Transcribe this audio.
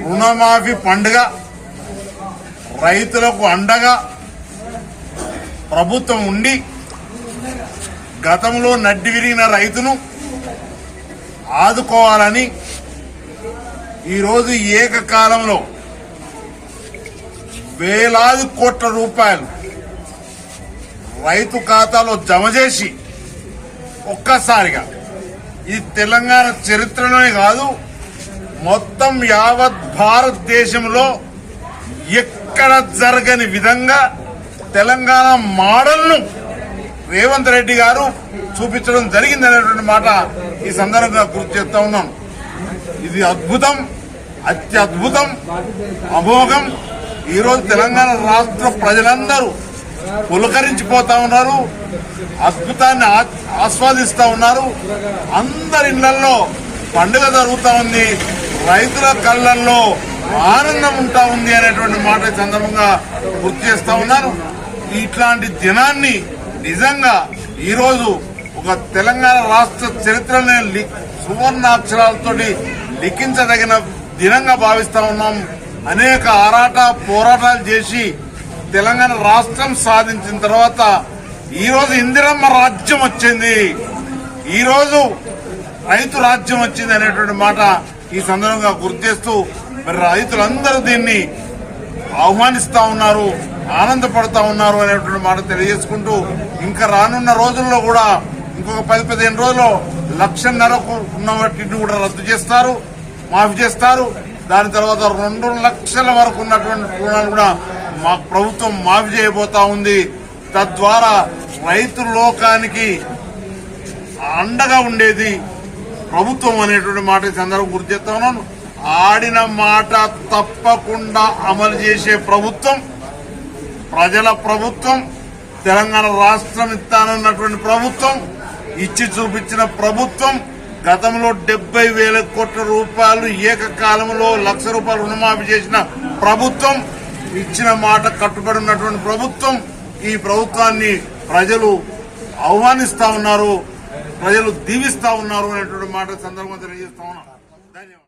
రుణమాఫీ పండుగ రైతులకు అండగా ప్రభుత్వం ఉండి గతంలో నడ్డి విరిగిన రైతును ఆదుకోవాలని ఈరోజు ఏకకాలంలో వేలాది కోట్ల రూపాయలు రైతు ఖాతాలో జమ చేసి ఒక్కసారిగా ఇది తెలంగాణ చరిత్రలోనే కాదు మొత్తం యావత్ భారతదేశంలో ఎక్కడ జరగని విధంగా తెలంగాణ మోడల్ను రేవంత్ రెడ్డి గారు చూపించడం జరిగింది అనేటువంటి మాట ఈ సందర్భంగా గుర్తు చేస్తా ఉన్నాను. ఇది అద్భుతం అత్యద్భుతం అమోఘం. ఈరోజు తెలంగాణ రాష్ట్ర ప్రజలందరూ పులకరించిపోతా ఉన్నారు అద్భుతాన్ని ఆ- ఆస్వాదిస్తా ఉన్నారు. అందరి ఇళ్ళలో పండుగ జరుగుతా ఉంది. రైతుల కళ్ళల్లో ఆనందం ఉంటా ఉంది అనేటువంటి మాట సందర్భంగా గుర్తు చేస్తా ఉన్నాను. ఇట్లాంటి దినాన్ని నిజంగా ఈరోజు ఒక తెలంగాణ రాష్ట్ర చరిత్రనే లి- లిఖించదగిన దినంగా భావిస్తా ఉన్నాం. అనేక ఆరాట పోరాటాలు చేసి తెలంగాణ రాష్ట్రం సాధించిన తర్వాత ఈరోజు ఇందిరమ్మ రాజ్యం వచ్చింది. ఈరోజు రైతు రాజ్యం వచ్చింది అనేటువంటి మాట ఈ సందర్భంగా గుర్తు చేస్తూ మరి రైతులందరూ దీన్ని ఆహ్వానిస్తా ఉన్నారు ఆనందపడతా ఉన్నారు అనేటువంటి మాట తెలియజేసుకుంటూ ఇంకా రానున్న రోజుల్లో కూడా ఇంకొక పది పదిహేను రోజుల్లో లక్షన్నరకు ఉన్న వాటిని కూడా రద్దు చేస్తారు మాఫీ చేస్తారు. దాని తర్వాత రెండు లక్షల వరకు ఉన్నటువంటి రుణాలు కూడా మా ప్రభుత్వం మాఫీ చేయబోతా ఉంది. తద్వారా రైతు లోకానికి అండగా ఉండేది ప్రభుత్వం అనేటువంటి మాట సందర్భం గుర్తు చేస్తా ఉన్నాను. ఆడిన మాట తప్పకుండా అమలు చేసే ప్రభుత్వం ప్రజల ప్రభుత్వం తెలంగాణ రాష్ట్రం ఇస్తానన్నటువంటి ప్రభుత్వం ఇచ్చి చూపించిన ప్రభుత్వం గతంలో డెబ్బై వేల కోట్ల రూపాయలు ఏకకాలంలో లక్ష రూపాయలు రుణమాఫీ చేసిన ప్రభుత్వం ఇచ్చిన మాట కట్టుబడి ఉన్నటువంటి ప్రభుత్వం ఈ ప్రభుత్వాన్ని ప్రజలు ఆహ్వానిస్తా ఉన్నారు. ప్రజలు దీవిస్తా ఉన్నారు అనేటువంటి మాట సందర్భంగా తెలియజేస్తా ఉన్నాం. ధన్యవాదాలు.